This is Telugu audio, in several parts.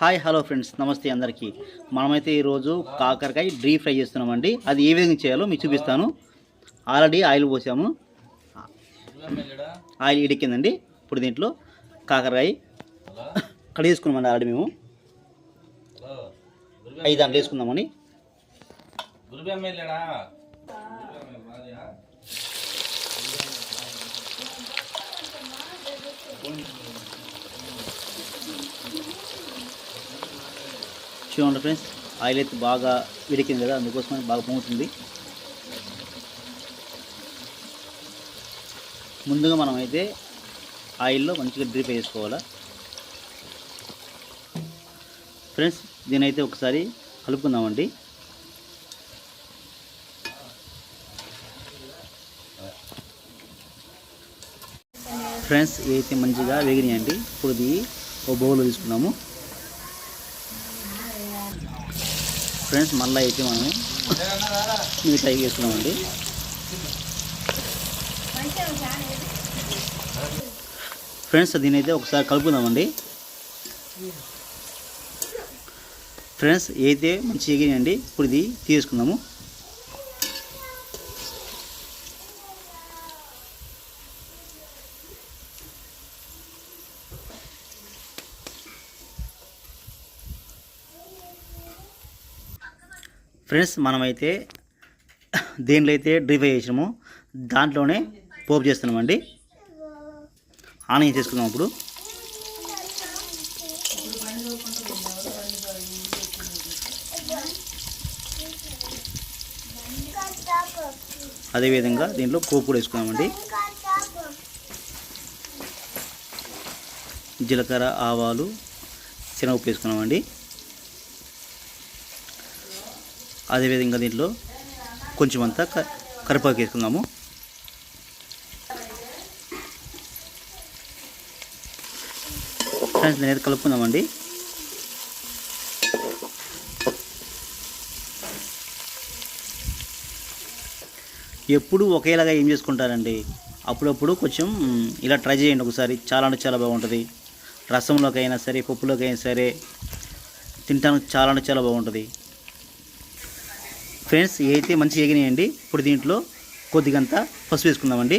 Hi hello friends. నమస్తే అందరికీ. మనమైతే ఈరోజు కాకరకాయ డీప్ ఫ్రై చేస్తున్నామండి. అది ఏ విధంగా చేయాలో మీకు చూపిస్తాను. ఆల్రెడీ ఆయిల్ పోసాము. ఆయిల్ ఇడికిందండి. ఇప్పుడు దీంట్లో కాకరకాయ కడిగేసుకున్నామండి ఆల్రెడీ మేము. ఐదు దాంట్లో వేసుకుందామని. చూడండి ఫ్రెండ్స్ ఆయిల్ అయితే బాగా విడికింది కదా అందుకోసం బాగా పొంగుతుంది. ముందుగా మనం అయితే ఆయిల్లో మంచిగా డ్రిప్ వేసుకోవాలా. ఫ్రెండ్స్ దీని అయితే ఒకసారి కలుపుకుందామండి. ఫ్రెండ్స్ అయితే మంచిగా వేగినాయండి. ఇప్పుడు ఒక బౌల్లో తీసుకున్నాము. ఫ్రెండ్స్ మళ్ళీ అయితే మనం మిగతా వేసుకున్నామండి ఫ్రెండ్స్ దీని అయితే ఒకసారి కలుపుకుందామండి. ఫ్రెండ్స్ అయితే మంచిగా ఎగిరినండి ఇప్పుడు ఇది తీసుకుందాము. ఫ్రెండ్స్ మనమైతే దేనిలో అయితే డ్రీప్ చేసినామో దాంట్లోనే పోపు చేస్తున్నామండి. ఆనియన్ చేసుకుందాం ఇప్పుడు. అదేవిధంగా దీంట్లో పోపు కూడా వేసుకున్నామండి జీలకర్ర ఆవాలు శనగపప్పు వేసుకున్నామండి అదేవిధంగా దీంట్లో కొంచెం అంతా క కరివేపాకు వేసుకుందాము. ఫ్రెండ్స్ నేనైతే కలుపుకుందామండి. ఎప్పుడు ఒకేలాగా ఏం చేసుకుంటారండి? అప్పుడప్పుడు కొంచెం ఇలా ట్రై చేయండి ఒకసారి. చాలా అంటే చాలా బాగుంటుంది. రసంలోకి అయినా సరే పప్పులోకి అయినా సరే తింటానికి చాలా అంటే చాలా బాగుంటుంది. ఫ్రెండ్స్ అయితే మంచి ఎగినాయండి ఇప్పుడు దీంట్లో కొద్దిగంత పసుపు వేసుకుందామండి.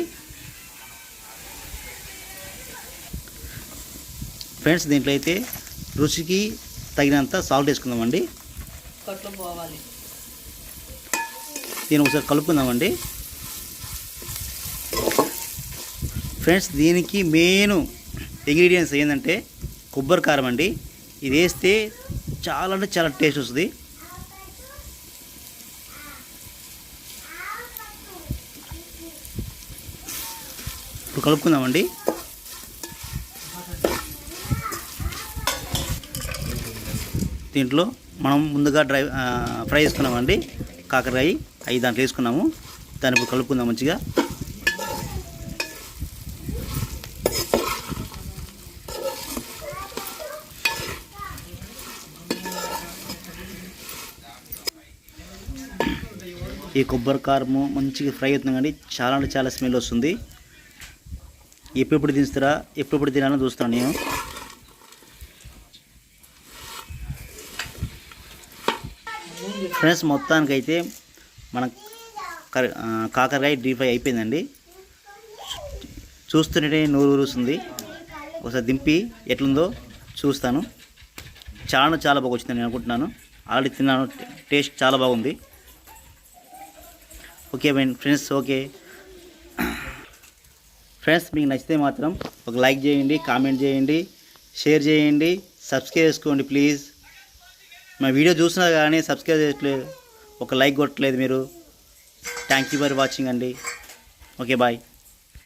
ఫ్రెండ్స్ దీంట్లో అయితే రుచికి తగినంత సాల్ట్ వేసుకుందామండి. పోవాలి. దీన్ని ఒకసారి కలుపుకుందామండి. ఫ్రెండ్స్ దీనికి మెయిన్ ఇంగ్రీడియంట్స్ ఏంటంటే కొబ్బరి కారం అండి. ఇది వేస్తే చాలా అంటే చాలా టేస్ట్ వస్తుంది. ఇప్పుడు కలుపుకుందామండి. దీంట్లో మనం ముందుగా డ్రై ఫ్రై వేసుకున్నామండి కాకరకాయ అవి దాంట్లో వేసుకున్నాము. దాన్ని ఇప్పుడు కలుపుకుందాం మంచిగా. ఈ కొబ్బరి కారము మంచిగా ఫ్రై అవుతుంది కానీ చాలా అంటే చాలా స్మెల్ వస్తుంది. ఎప్పుడెప్పుడు తిస్తారా? ఎప్పుడెప్పుడు తినాలని చూస్తాను నేను. ఫ్రెండ్స్ మొత్తానికైతే మన కర కాకరకాయ డీప్ ఫ్రై అయిపోయిందండి. చూస్తుంటే నూరు ఊరుస్తుంది. ఒకసారి దింపి ఎట్లుందో చూస్తాను. చాలా చాలా బాగా వచ్చింది నేను అనుకుంటున్నాను. ఆల్రెడీ తిన్నాను టేస్ట్ చాలా బాగుంది. Okay friends okay. ఫ్రెండ్స్ మీకు నచ్చితే మాత్రం ఒక లైక్ చేయండి కామెంట్ చేయండి షేర్ చేయండి సబ్స్క్రైబ్ చేసుకోండి ప్లీజ్. మా వీడియో చూసినా కానీ సబ్స్క్రైబ్ చేయట్లేదు ఒక లైక్ కొట్టలేదు మీరు. థ్యాంక్ యూ ఫర్ వాచింగ్ అండి. Okay bye